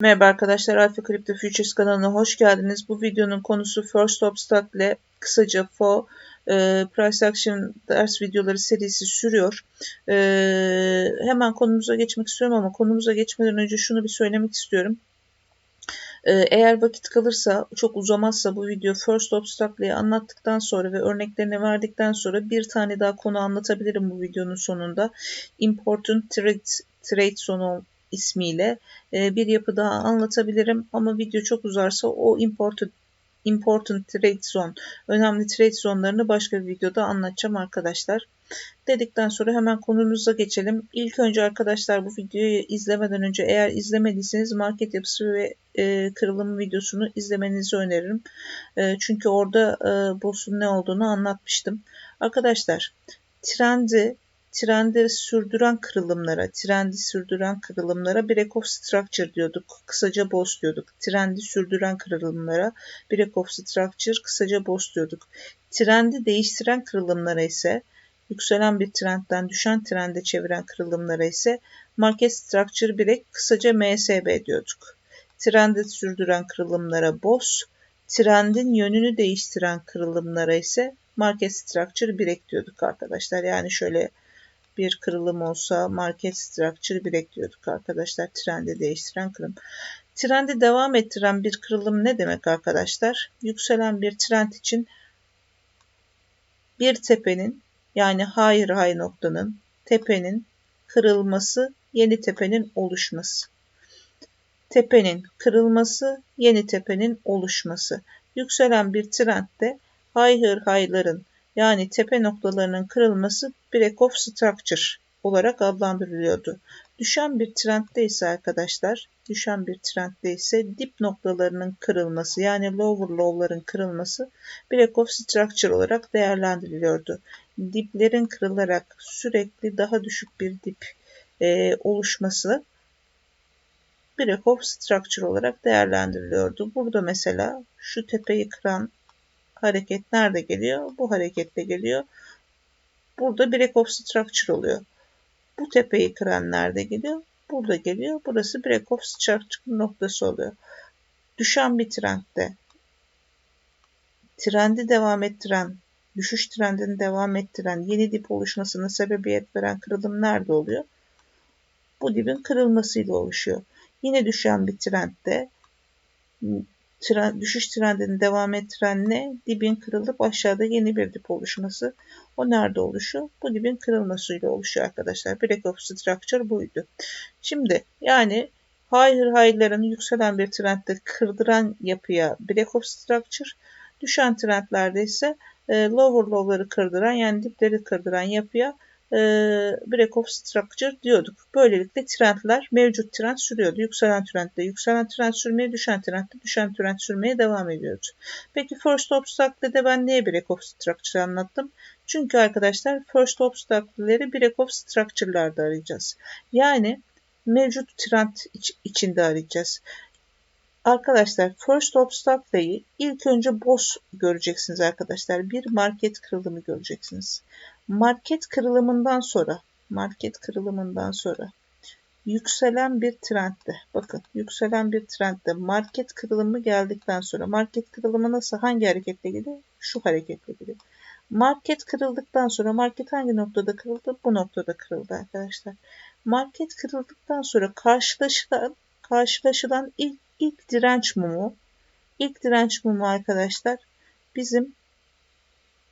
Merhaba arkadaşlar, Alpha Crypto Futures kanalına hoş geldiniz. Bu videonun konusu First Stop Stock ile kısaca FO e, Price Action ders videoları serisi sürüyor. E, hemen konumuza geçmek istiyorum ama konumuza geçmeden önce şunu bir söylemek istiyorum. E, eğer vakit kalırsa, çok uzamazsa bu video First Stock'layı anlattıktan sonra ve örneklerini verdikten sonra bir tane daha konu anlatabilirim bu videonun sonunda. Important Trade, trade Zone ismiyle e, bir yapı daha anlatabilirim ama video çok uzarsa o important important trade zone, önemli trade zonlarını başka bir videoda anlatacağım arkadaşlar. Dedikten sonra hemen konumuza geçelim. İlk önce arkadaşlar bu videoyu izlemeden önce eğer izlemediyseniz market yapısı ve e, kırılım videosunu izlemenizi öneririm. E, çünkü orada e, BOS'un ne olduğunu anlatmıştım. Arkadaşlar trendi trendi sürdüren kırılımlara, trendi sürdüren kırılımlara break of structure diyorduk. Kısaca boss diyorduk. Trendi sürdüren kırılımlara break of structure, kısaca boss diyorduk. Trendi değiştiren kırılımlara ise yükselen bir trendden düşen trende çeviren kırılımlara ise market structure break, kısaca MSB diyorduk. Trendi sürdüren kırılımlara boss, trendin yönünü değiştiren kırılımlara ise market structure break diyorduk arkadaşlar. Yani şöyle bir kırılım olsa market structure bekliyorduk arkadaşlar. Trendi değiştiren kırılım. Trendi devam ettiren bir kırılım ne demek arkadaşlar? Yükselen bir trend için bir tepenin yani higher high noktanın tepenin kırılması, yeni tepenin oluşması. Tepenin kırılması, yeni tepenin oluşması. Yükselen bir trendde higher high'ların yani tepe noktalarının kırılması break of structure olarak adlandırılıyordu. Düşen bir trendde ise arkadaşlar, düşen bir trendde ise dip noktalarının kırılması yani lower low'ların kırılması break of structure olarak değerlendiriliyordu. Diplerin kırılarak sürekli daha düşük bir dip e, oluşması break of structure olarak değerlendiriliyordu. Burada mesela şu tepeyi kıran hareket nerede geliyor? Bu harekette geliyor. Burada break of structure oluyor. Bu tepeyi kıran nerede geliyor? Burada geliyor. Burası break of structure noktası oluyor. Düşen bir trendde trendi devam ettiren, düşüş trendini devam ettiren, yeni dip oluşmasına sebebiyet veren kırılım nerede oluyor? Bu dibin kırılmasıyla oluşuyor. Yine düşen bir trendde tren, düşüş trendini devam ettiren ne? Dibin kırılıp aşağıda yeni bir dip oluşması. O nerede oluşuyor? Bu dibin kırılmasıyla oluşuyor arkadaşlar. Break of structure buydu. Şimdi yani higher high'ların yükselen bir trendde kırdıran yapıya break of structure, düşen trendlerde ise e, lower low'ları kırdıran yani dipleri kırdıran yapıya e, break of structure diyorduk. Böylelikle trendler mevcut trend sürüyordu. Yükselen trendde yükselen trend sürmeye, düşen trendde düşen trend sürmeye devam ediyordu. Peki first obstacle'de ben niye break of structure anlattım? Çünkü arkadaşlar first obstacle'leri break of structure'larda arayacağız. Yani mevcut trend iç, içinde arayacağız. Arkadaşlar first obstacle'ı ilk önce boss göreceksiniz arkadaşlar. Bir market kırılımı göreceksiniz. Market kırılımından sonra market kırılımından sonra yükselen bir trendde bakın yükselen bir trendde market kırılımı geldikten sonra market kırılımı nasıl hangi hareketle gidiyor? Şu hareketle gidiyor. Market kırıldıktan sonra market hangi noktada kırıldı? Bu noktada kırıldı arkadaşlar. Market kırıldıktan sonra karşılaşılan karşılaşılan ilk ilk direnç mumu ilk direnç mumu arkadaşlar bizim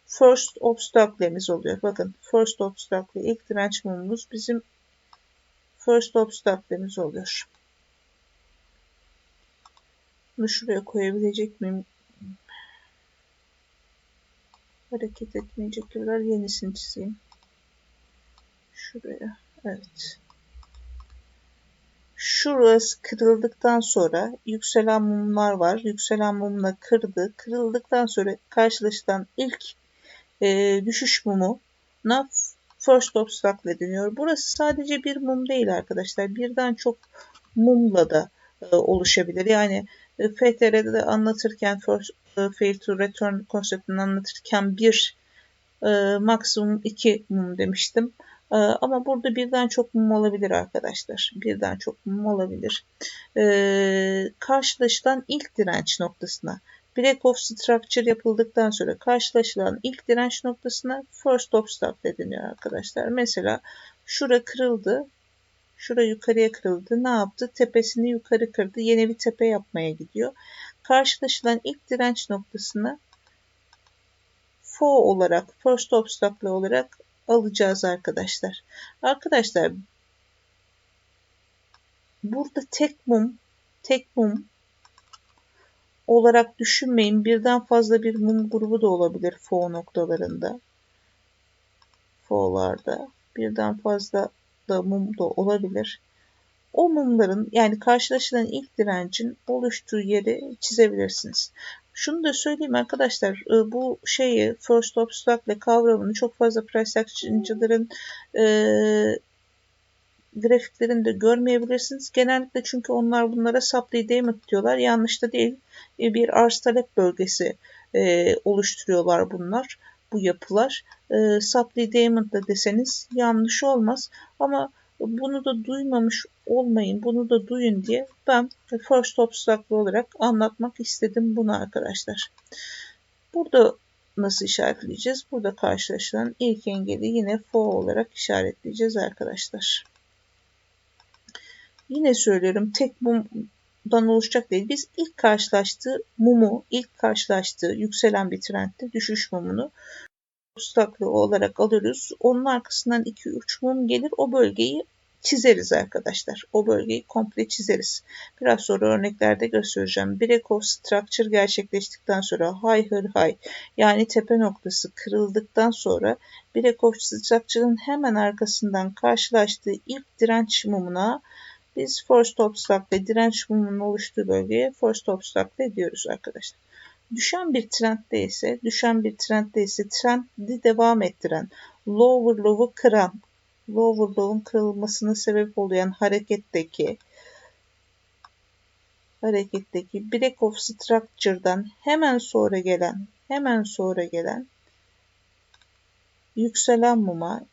first obstacle'imiz oluyor. Bakın first obstacle ilk direnç mumumuz bizim first obstacle'imiz oluyor. Bunu şuraya koyabilecek miyim? Hareket etmeyecek kadar yenisini çizeyim. Şuraya. Evet. Şurası kırıldıktan sonra yükselen mumlar var. Yükselen mumla kırdı. Kırıldıktan sonra karşılaşılan ilk e, düşüş mumuna first obstacle deniyor. Burası sadece bir mum değil arkadaşlar. Birden çok mumla da e, oluşabilir. Yani e, FTR'de de anlatırken first, e, fail to return konseptini anlatırken bir e, maksimum iki mum demiştim. Ee, ama burada birden çok mum olabilir arkadaşlar. Birden çok mum olabilir. Ee, karşılaşılan ilk direnç noktasına break of structure yapıldıktan sonra karşılaşılan ilk direnç noktasına first obstacle deniyor arkadaşlar. Mesela şura kırıldı. Şura yukarıya kırıldı. Ne yaptı? Tepesini yukarı kırdı. Yeni bir tepe yapmaya gidiyor. Karşılaşılan ilk direnç noktasını FO olarak, first obstacle olarak alacağız arkadaşlar. Arkadaşlar burada tek mum, tek mum olarak düşünmeyin. Birden fazla bir mum grubu da olabilir FO noktalarında. FO'larda birden fazla da mum da olabilir. O mumların yani karşılaşılan ilk direncin oluştuğu yeri çizebilirsiniz. Şunu da söyleyeyim arkadaşlar e, bu şeyi first obstacle kavramını çok fazla price action'cıların e, grafiklerinde görmeyebilirsiniz. Genellikle çünkü onlar bunlara damage diyorlar. Yanlış da değil. E, bir arz talep bölgesi e, oluşturuyorlar bunlar. Bu yapılar. E, damage da deseniz yanlış olmaz. Ama bunu da duymamış olmayın, bunu da duyun diye ben first obstacle olarak anlatmak istedim bunu arkadaşlar. Burada nasıl işaretleyeceğiz? Burada karşılaşılan ilk engeli yine fo olarak işaretleyeceğiz arkadaşlar. Yine söylüyorum tek mumdan oluşacak değil. Biz ilk karşılaştığı mumu, ilk karşılaştığı yükselen bir trendde düşüş mumunu tutaklı olarak alıyoruz. Onun arkasından 2-3 mum gelir. O bölgeyi çizeriz arkadaşlar. O bölgeyi komple çizeriz. Biraz sonra örneklerde göstereceğim. Break of structure gerçekleştikten sonra high her high yani tepe noktası kırıldıktan sonra break of structure'ın hemen arkasından karşılaştığı ilk direnç mumuna biz first obstacle direnç mumunun oluştuğu bölgeye first obstacle diyoruz arkadaşlar. Düşen bir trendde ise, düşen bir trendde ise trendi devam ettiren, lower low'u kıran, lower low'un kırılmasına sebep olayan hareketteki hareketteki break of structure'dan hemen sonra gelen hemen sonra gelen yükselen muma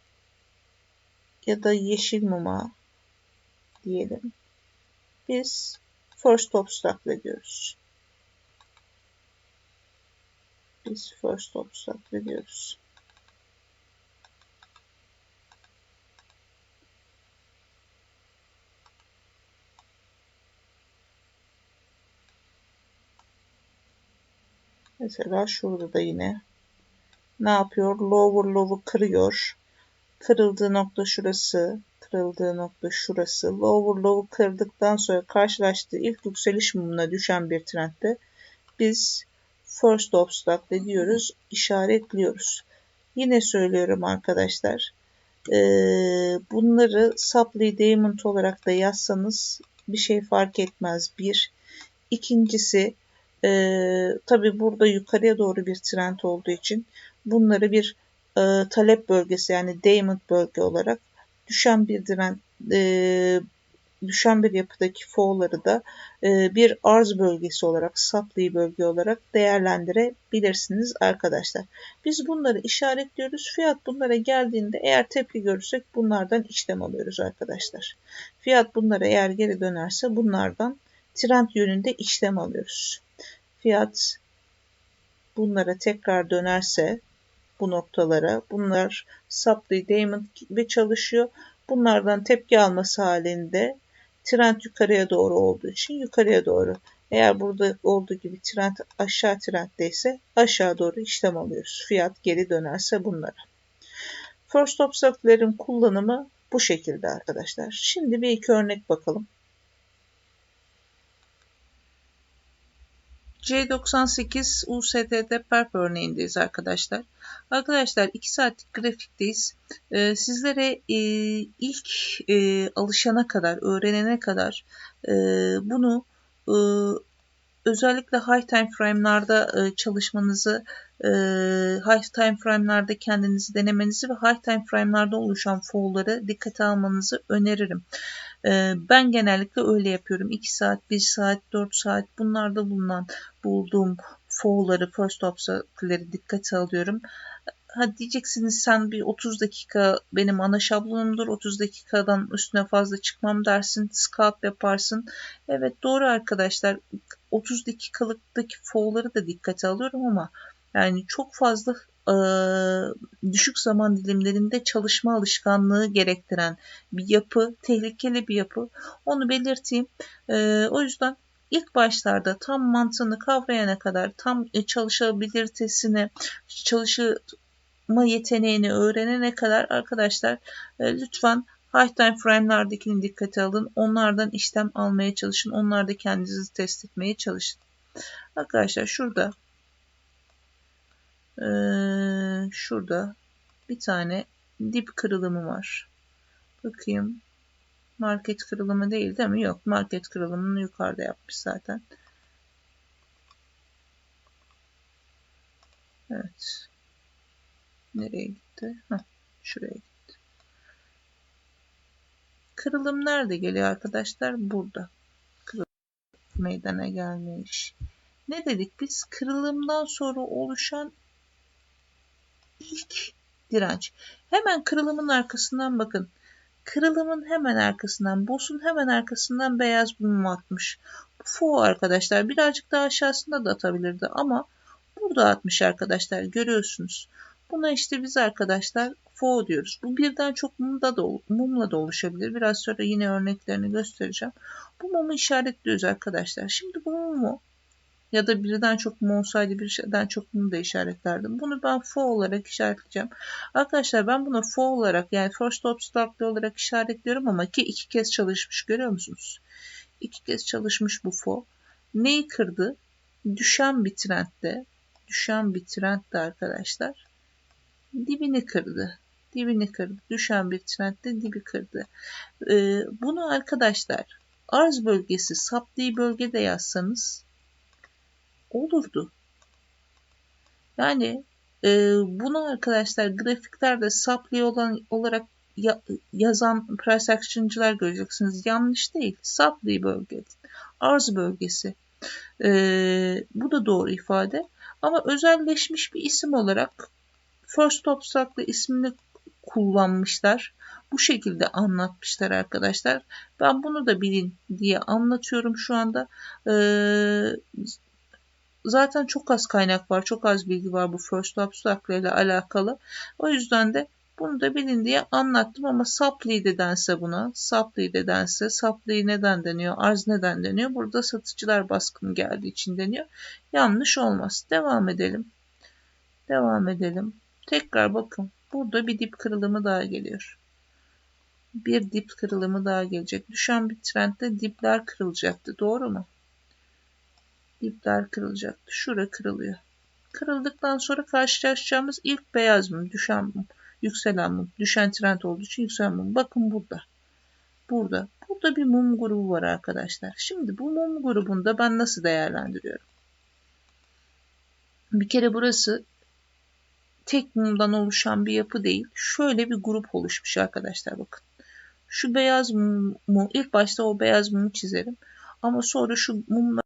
ya da yeşil muma diyelim. Biz first obstacle diyoruz. Biz first obstacle diyoruz. Mesela şurada da yine ne yapıyor? Lower low'u kırıyor. Kırıldığı nokta şurası. Kırıldığı nokta şurası. Lower low'u kırdıktan sonra karşılaştığı ilk yükseliş mumuna düşen bir trendde biz first obstacle diyoruz. işaretliyoruz. Yine söylüyorum arkadaşlar. bunları supply diamond olarak da yazsanız bir şey fark etmez. Bir. İkincisi e, tabi burada yukarıya doğru bir trend olduğu için bunları bir e, talep bölgesi yani diamond bölge olarak düşen bir diren e, düşen bir yapıdaki foğları da e, bir arz bölgesi olarak, supply bölge olarak değerlendirebilirsiniz arkadaşlar. Biz bunları işaretliyoruz. Fiyat bunlara geldiğinde eğer tepki görürsek bunlardan işlem alıyoruz arkadaşlar. Fiyat bunlara eğer geri dönerse bunlardan trend yönünde işlem alıyoruz fiyat bunlara tekrar dönerse bu noktalara bunlar supply diamond gibi çalışıyor. Bunlardan tepki alması halinde trend yukarıya doğru olduğu için yukarıya doğru. Eğer burada olduğu gibi trend aşağı trenddeyse aşağı doğru işlem alıyoruz. Fiyat geri dönerse bunlara. First obstacle'lerin kullanımı bu şekilde arkadaşlar. Şimdi bir iki örnek bakalım. C98 USDT perp örneğindeyiz arkadaşlar. Arkadaşlar 2 saatlik grafikteyiz. Ee, sizlere e, ilk e, alışana kadar, öğrenene kadar e, bunu e, özellikle high time frame'larda e, çalışmanızı, e, high time frame'larda kendinizi denemenizi ve high time frame'larda oluşan fall'ları dikkate almanızı öneririm. E, ben genellikle öyle yapıyorum. 2 saat, 1 saat, 4 saat bunlarda bulunan bulduğum fall'ları, first obstacle'leri dikkate alıyorum. ha diyeceksiniz sen bir 30 dakika benim ana şablonumdur. 30 dakikadan üstüne fazla çıkmam dersin. Scalp yaparsın. Evet doğru arkadaşlar. 30 dakikalıktaki fow'ları da dikkate alıyorum ama yani çok fazla e, düşük zaman dilimlerinde çalışma alışkanlığı gerektiren bir yapı, tehlikeli bir yapı. Onu belirteyim. E, o yüzden ilk başlarda tam mantığını kavrayana kadar, tam çalışabilitesini, çalışma yeteneğini öğrenene kadar arkadaşlar e, lütfen high time frame'lardakini dikkate alın. Onlardan işlem almaya çalışın. Onlarda kendinizi test etmeye çalışın. Arkadaşlar şurada ee, şurada bir tane dip kırılımı var. Bakayım. Market kırılımı değil değil mi? Yok. Market kırılımını yukarıda yapmış zaten. Evet. Nereye gitti? Heh, şuraya gitti. Kırılım nerede geliyor arkadaşlar? Burada. Kırılım meydana gelmiş. Ne dedik biz? Kırılımdan sonra oluşan ilk direnç. Hemen kırılımın arkasından bakın. Kırılımın hemen arkasından, boss'un hemen arkasından beyaz mum atmış. Bu fo arkadaşlar birazcık daha aşağısında da atabilirdi ama burada atmış arkadaşlar görüyorsunuz. Buna işte biz arkadaşlar fo diyoruz. Bu birden çok mumda da, mumla da oluşabilir. Biraz sonra yine örneklerini göstereceğim. Bu mumu işaretliyoruz arkadaşlar. Şimdi bu mumu ya da birden çok mum olsaydı birden çok mum da işaretlerdim. Bunu ben for olarak işaretleyeceğim. Arkadaşlar ben bunu for olarak yani first obstacle olarak işaretliyorum ama ki iki kez çalışmış görüyor musunuz? İki kez çalışmış bu for. Neyi kırdı? Düşen bir trendde düşen bir trendde arkadaşlar dibini kırdı. Dibini kırdı. Düşen bir trendde dibi kırdı. Ee, bunu arkadaşlar arz bölgesi saptığı bölgede yazsanız olurdu. Yani e, bunu arkadaşlar grafiklerde supply olan olarak ya, yazan price action'cılar göreceksiniz. Yanlış değil. Supply bölge. Arz bölgesi. E, bu da doğru ifade. Ama özelleşmiş bir isim olarak First Obstacle ismini kullanmışlar. Bu şekilde anlatmışlar arkadaşlar. Ben bunu da bilin diye anlatıyorum şu anda. Ee, zaten çok az kaynak var, çok az bilgi var bu first abstract ile alakalı. O yüzden de bunu da bilin diye anlattım ama supply de dense buna, supply de dense, supply neden deniyor, arz neden deniyor? Burada satıcılar baskın geldiği için deniyor. Yanlış olmaz. Devam edelim. Devam edelim. Tekrar bakın. Burada bir dip kırılımı daha geliyor. Bir dip kırılımı daha gelecek. Düşen bir trendde dipler kırılacaktı. Doğru mu? Dipler kırılacaktı. Şura kırılıyor. Kırıldıktan sonra karşılaşacağımız ilk beyaz mum, düşen mum, yükselen mum, düşen trend olduğu için yükselen mum. Bakın burada. Burada. Burada bir mum grubu var arkadaşlar. Şimdi bu mum grubunda ben nasıl değerlendiriyorum? Bir kere burası tek mumdan oluşan bir yapı değil. Şöyle bir grup oluşmuş arkadaşlar bakın. Şu beyaz mumu ilk başta o beyaz mumu çizerim. Ama sonra şu mumla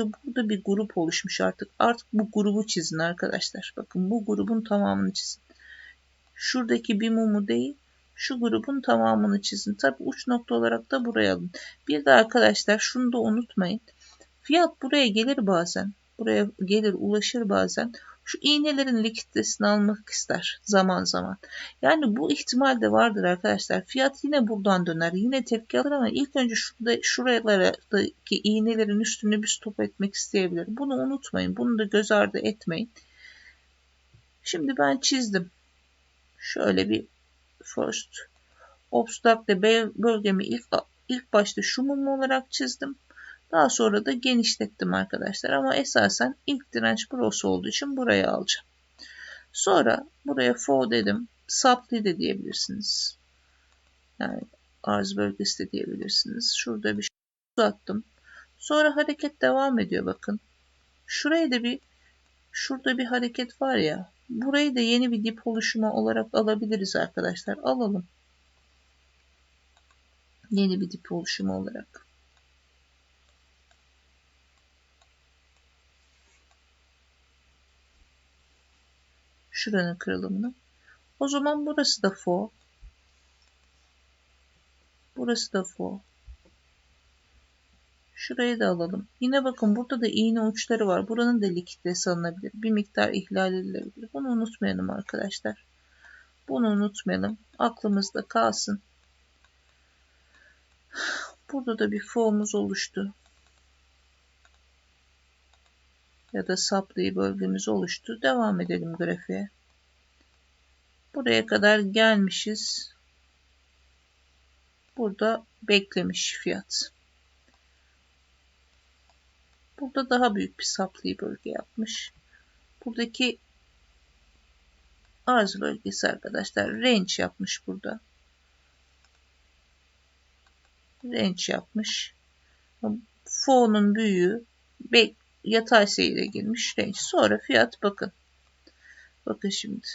şu burada bir grup oluşmuş artık. Artık bu grubu çizin arkadaşlar. Bakın bu grubun tamamını çizin. Şuradaki bir mumu değil, şu grubun tamamını çizin. Tabi uç nokta olarak da buraya alın. Bir de arkadaşlar şunu da unutmayın. Fiyat buraya gelir bazen. Buraya gelir ulaşır bazen şu iğnelerin likiditesini almak ister zaman zaman. Yani bu ihtimal de vardır arkadaşlar. Fiyat yine buradan döner. Yine tepki alır ama ilk önce şurada şuralardaki iğnelerin üstünü bir stop etmek isteyebilir. Bunu unutmayın. Bunu da göz ardı etmeyin. Şimdi ben çizdim. Şöyle bir first obstacle bölgemi ilk ilk başta şu mum olarak çizdim. Daha sonra da genişlettim arkadaşlar. Ama esasen ilk direnç burası olduğu için buraya alacağım. Sonra buraya for dedim. Supply de diyebilirsiniz. Yani arz bölgesi de diyebilirsiniz. Şurada bir şey uzattım. Sonra hareket devam ediyor bakın. Şurayı da bir şurada bir hareket var ya. Burayı da yeni bir dip oluşumu olarak alabiliriz arkadaşlar. Alalım. Yeni bir dip oluşumu olarak. Şuranın kırılımını. O zaman burası da fo. Burası da fo. Şurayı da alalım. Yine bakın burada da iğne uçları var. Buranın da likitlesi alınabilir. Bir miktar ihlal edilebilir. Bunu unutmayalım arkadaşlar. Bunu unutmayalım. Aklımızda kalsın. Burada da bir foğumuz oluştu. Ya da saplayı bölgemiz oluştu. Devam edelim grafiğe. Buraya kadar gelmişiz. Burada beklemiş fiyat. Burada daha büyük bir saplıyı bölge yapmış. Buradaki arz bölgesi arkadaşlar range yapmış burada. Range yapmış. Fo'nun büyüğü yatay seyre girmiş range. Sonra fiyat bakın. Bakın şimdi.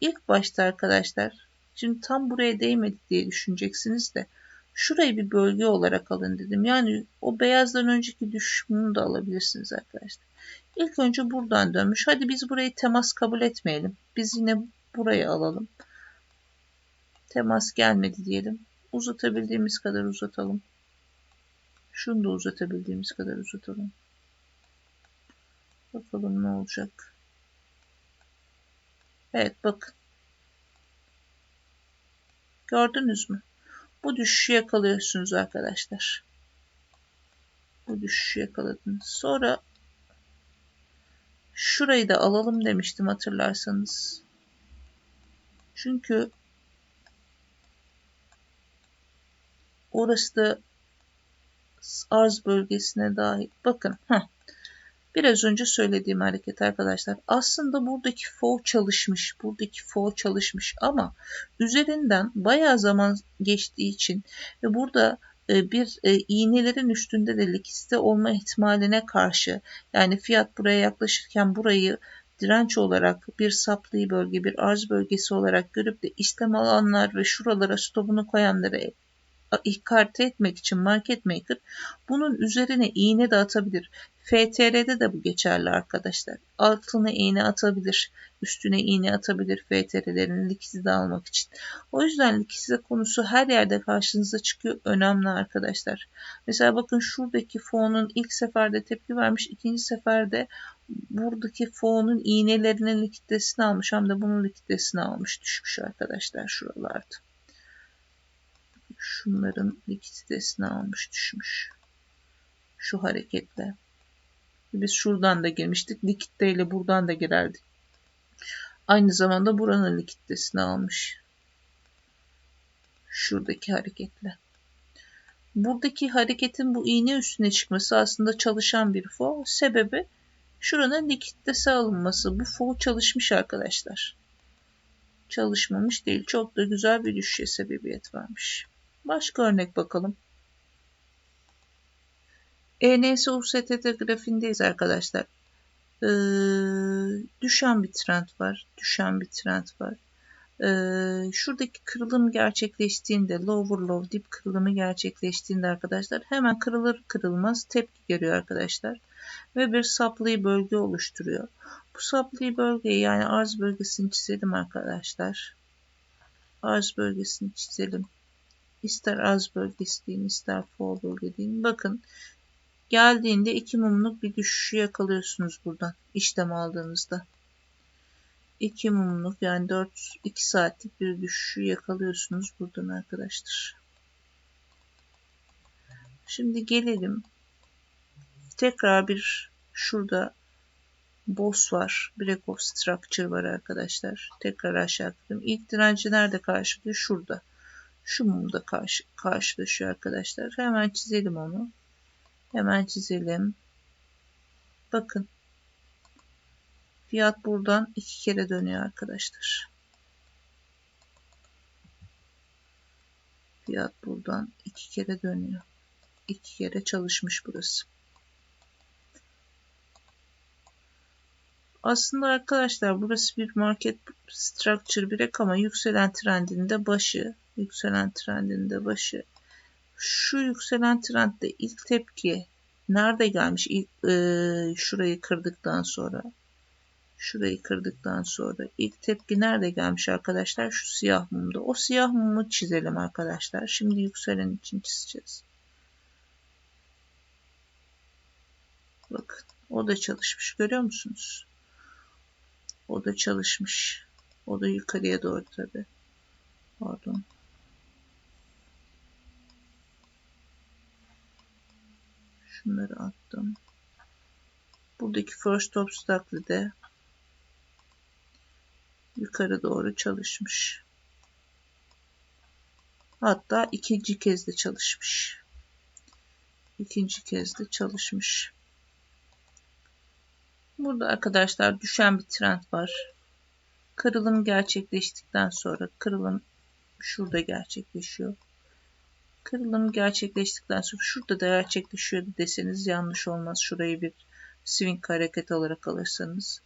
İlk başta arkadaşlar şimdi tam buraya değmedi diye düşüneceksiniz de şurayı bir bölge olarak alın dedim. Yani o beyazdan önceki düşüşünü de alabilirsiniz arkadaşlar. İlk önce buradan dönmüş. Hadi biz burayı temas kabul etmeyelim. Biz yine burayı alalım. Temas gelmedi diyelim. Uzatabildiğimiz kadar uzatalım. Şunu da uzatabildiğimiz kadar uzatalım. Bakalım ne olacak. Evet bakın. Gördünüz mü? Bu düşüşü yakalıyorsunuz arkadaşlar. Bu düşüşü yakaladınız. Sonra şurayı da alalım demiştim hatırlarsanız. Çünkü orası da arz bölgesine dahil. Bakın. Heh. Biraz önce söylediğim hareket arkadaşlar. Aslında buradaki for çalışmış. Buradaki for çalışmış ama üzerinden bayağı zaman geçtiği için ve burada e, bir e, iğnelerin üstünde de likiste olma ihtimaline karşı yani fiyat buraya yaklaşırken burayı direnç olarak bir saplı bölge, bir arz bölgesi olarak görüp de işlem alanlar ve şuralara stopunu koyanlara ikarte etmek için market maker bunun üzerine iğne de atabilir. FTR'de de bu geçerli arkadaşlar. Altına iğne atabilir, üstüne iğne atabilir FTR'lerin likidi almak için. O yüzden likide konusu her yerde karşınıza çıkıyor. Önemli arkadaşlar. Mesela bakın şuradaki fonun ilk seferde tepki vermiş, ikinci seferde buradaki fonun iğnelerinin likidesini almış hem de bunun likidesini almış düşmüş arkadaşlar şuralarda şunların likiditesini almış düşmüş. Şu hareketle. Biz şuradan da girmiştik. Likitte buradan da girerdik. Aynı zamanda buranın likiditesini almış. Şuradaki hareketle. Buradaki hareketin bu iğne üstüne çıkması aslında çalışan bir fo. Sebebi şuranın likiditesi alınması. Bu fo çalışmış arkadaşlar. Çalışmamış değil. Çok da güzel bir düşüşe sebebiyet vermiş. Başka örnek bakalım. ENS USTT grafiğindeyiz arkadaşlar. Ee, düşen bir trend var. Düşen bir trend var. Ee, şuradaki kırılım gerçekleştiğinde lower low dip kırılımı gerçekleştiğinde arkadaşlar hemen kırılır kırılmaz tepki geliyor arkadaşlar. Ve bir supply bölge oluşturuyor. Bu supply bölgeyi yani arz bölgesini çizelim arkadaşlar. Arz bölgesini çizelim. İster az bölgesi deyin, ister fall bölge deyin. Bakın geldiğinde iki mumluk bir düşüşü yakalıyorsunuz buradan işlem aldığınızda. 2 mumluk yani 4 2 saatlik bir düşüşü yakalıyorsunuz buradan arkadaşlar. Şimdi gelelim. Tekrar bir şurada boss var. Break of structure var arkadaşlar. Tekrar aşağı atladım. İlk direnci nerede karşılıyor? Şurada şu mumda karşı, karşılaşıyor arkadaşlar. Hemen çizelim onu. Hemen çizelim. Bakın. Fiyat buradan iki kere dönüyor arkadaşlar. Fiyat buradan iki kere dönüyor. İki kere çalışmış burası. Aslında arkadaşlar burası bir market structure bir ama yükselen trendinde başı yükselen trendinde başı. Şu yükselen trendde ilk tepki nerede gelmiş? İlk, e, şurayı kırdıktan sonra. Şurayı kırdıktan sonra ilk tepki nerede gelmiş arkadaşlar? Şu siyah mumda. O siyah mumu çizelim arkadaşlar. Şimdi yükselen için çizeceğiz. Bakın o da çalışmış görüyor musunuz? O da çalışmış. O da yukarıya doğru tabi. Pardon. Şunları attım. Buradaki first obstacle de yukarı doğru çalışmış. Hatta ikinci kez de çalışmış. İkinci kez de çalışmış. Burada arkadaşlar düşen bir trend var. Kırılım gerçekleştikten sonra kırılım şurada gerçekleşiyor. Kırılım gerçekleştikten sonra şurada da gerçekleşiyor deseniz yanlış olmaz. Şurayı bir swing hareket olarak alırsanız.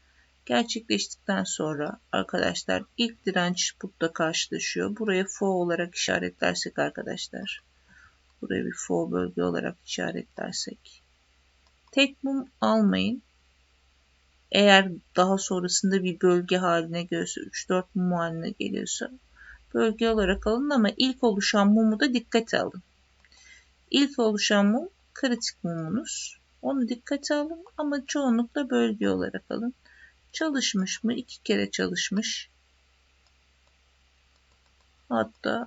Gerçekleştikten sonra arkadaşlar ilk direnç burada karşılaşıyor. Buraya fo olarak işaretlersek arkadaşlar. Buraya bir fo bölge olarak işaretlersek. Tek mum almayın. Eğer daha sonrasında bir bölge haline gelirse 3-4 mum haline geliyorsa bölge olarak alın ama ilk oluşan mumu da dikkate alın. İlk oluşan mum kritik mumunuz. Onu dikkate alın ama çoğunlukla bölge olarak alın. Çalışmış mı? İki kere çalışmış. Hatta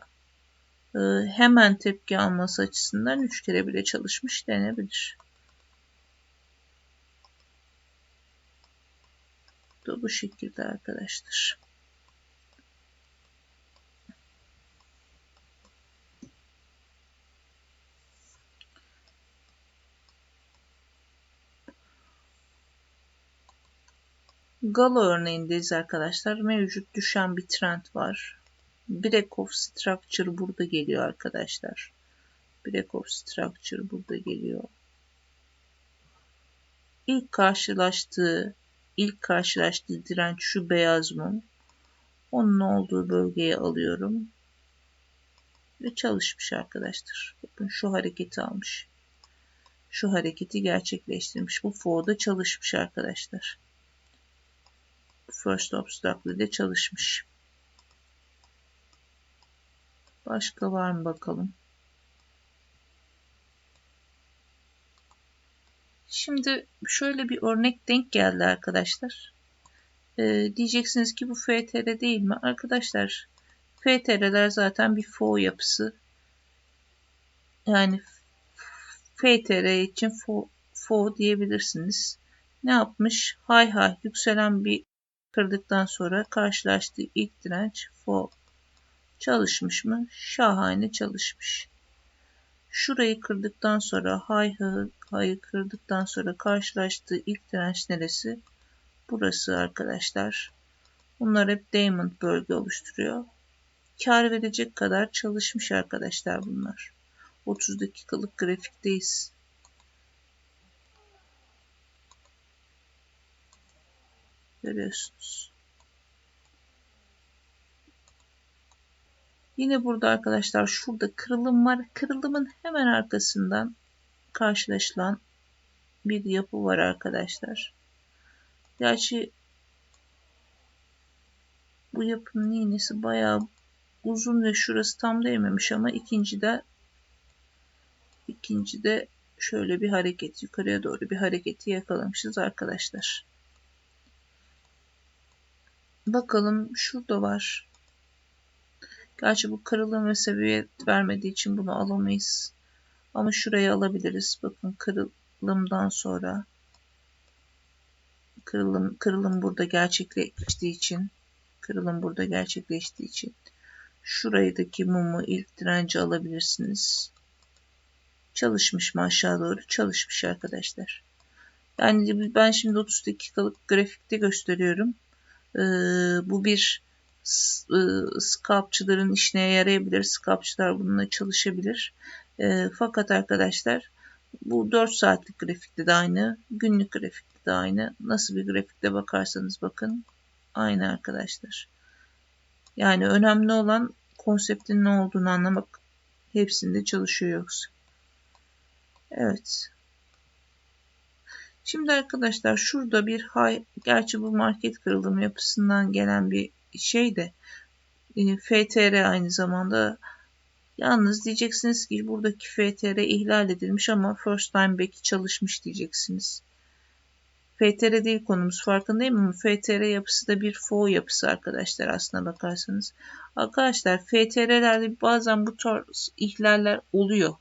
e, hemen tepki alması açısından üç kere bile çalışmış denebilir. Bu şekilde arkadaşlar. Galo örneğindeyiz arkadaşlar. Mevcut düşen bir trend var. Break of Structure burada geliyor arkadaşlar. Break of Structure burada geliyor. İlk karşılaştığı ilk karşılaştığı direnç şu beyaz mum. Onun olduğu bölgeye alıyorum. Ve çalışmış arkadaşlar. Bakın şu hareketi almış. Şu hareketi gerçekleştirmiş. Bu FO'da çalışmış arkadaşlar. First Obstacle ile çalışmış. Başka var mı bakalım. Şimdi şöyle bir örnek denk geldi arkadaşlar. Ee, diyeceksiniz ki bu FTR değil mi? Arkadaşlar FTR'ler zaten bir FO yapısı. Yani FTR için FO, FO diyebilirsiniz. Ne yapmış? Hay hay yükselen bir kırdıktan sonra karşılaştığı ilk direnç FO çalışmış mı? Şahane çalışmış. Şurayı kırdıktan sonra hay hayı kırdıktan sonra karşılaştığı ilk direnç neresi? Burası arkadaşlar. Bunlar hep diamond bölge oluşturuyor. Kar verecek kadar çalışmış arkadaşlar bunlar. 30 dakikalık grafikteyiz. Görüyorsunuz. Yine burada arkadaşlar şurada kırılım var. Kırılımın hemen arkasından karşılaşılan bir yapı var arkadaşlar. Gerçi bu yapının iğnesi bayağı uzun ve şurası tam değmemiş ama ikinci de ikinci de şöyle bir hareket yukarıya doğru bir hareketi yakalamışız arkadaşlar. Bakalım şurada var. Gerçi bu kırılım ve sebebiyet vermediği için bunu alamayız. Ama şurayı alabiliriz. Bakın kırılımdan sonra kırılım kırılım burada gerçekleştiği için kırılım burada gerçekleştiği için şuraydaki mumu ilk direnci alabilirsiniz. Çalışmış mı aşağı doğru? Çalışmış arkadaşlar. Yani ben şimdi 30 dakikalık grafikte gösteriyorum. Ee, bu bir e, scalpçıların işine yarayabilir. Scalpçılar bununla çalışabilir. E, fakat arkadaşlar bu 4 saatlik grafikte de aynı, günlük grafikte de aynı. Nasıl bir grafikte bakarsanız bakın aynı arkadaşlar. Yani önemli olan konseptin ne olduğunu anlamak. Hepsinde çalışıyor yoksa. Evet. Şimdi arkadaşlar şurada bir high, gerçi bu market kırılım yapısından gelen bir şey de e, FTR aynı zamanda Yalnız diyeceksiniz ki buradaki FTR ihlal edilmiş ama first time back'i çalışmış diyeceksiniz. FTR değil konumuz farkındayım ama FTR yapısı da bir FO yapısı arkadaşlar aslına bakarsanız. Arkadaşlar FTR'lerde bazen bu tarz ihlaller oluyor.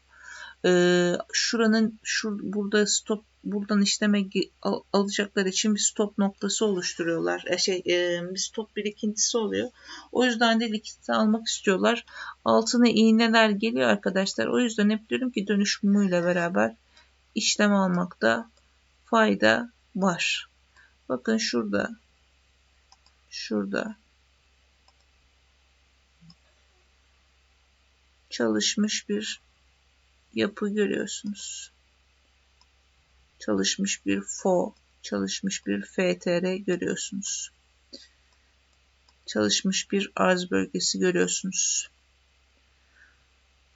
Ee, şuranın şur, burada stop buradan işleme al, alacaklar için bir stop noktası oluşturuyorlar. E, şey e, bir stop birikintisi oluyor. O yüzden de likit almak istiyorlar. Altına iğneler geliyor arkadaşlar. O yüzden hep diyorum ki dönüşümüyle beraber işlem almakta fayda var. Bakın şurada şurada çalışmış bir yapı görüyorsunuz. Çalışmış bir FO, çalışmış bir FTR görüyorsunuz. Çalışmış bir arz bölgesi görüyorsunuz.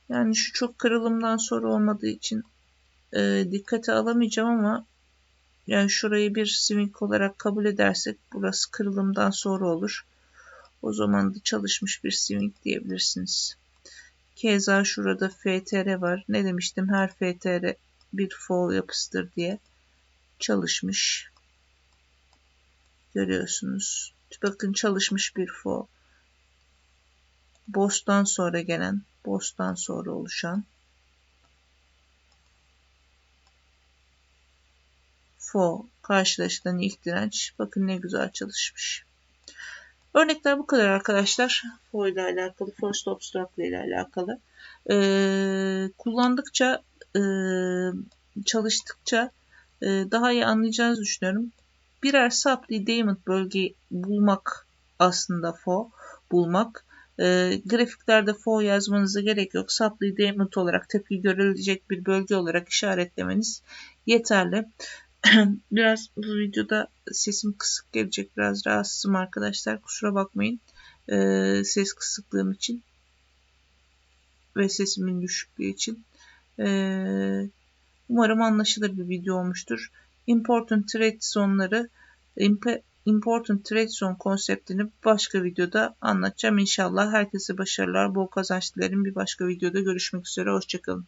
Yani şu çok kırılımdan sonra olmadığı için e, dikkate alamayacağım ama yani şurayı bir swing olarak kabul edersek burası kırılımdan sonra olur. O zaman da çalışmış bir swing diyebilirsiniz. Keza şurada FTR var. Ne demiştim? Her FTR bir fall yapısıdır diye çalışmış. Görüyorsunuz. Bakın çalışmış bir fall. Boss'tan sonra gelen, Boss'tan sonra oluşan FO karşılaşılan ilk direnç. Bakın ne güzel çalışmış. Örnekler bu kadar arkadaşlar. FO ile alakalı, First Obstruct ile alakalı. Ee, kullandıkça, çalıştıkça e, daha iyi anlayacağınızı düşünüyorum. Birer supply diamond bölge bulmak aslında FO bulmak. E, grafiklerde FO yazmanıza gerek yok. Supply diamond olarak tepki görülecek bir bölge olarak işaretlemeniz yeterli. biraz bu videoda sesim kısık gelecek. Biraz rahatsızım arkadaşlar. Kusura bakmayın. Ee, ses kısıklığım için ve sesimin düşüklüğü için. Ee, umarım anlaşılır bir video olmuştur. Important Trade Zone'ları Important Trade Zone konseptini başka videoda anlatacağım. İnşallah herkese başarılar, bol kazanç dilerim. Bir başka videoda görüşmek üzere. Hoşçakalın.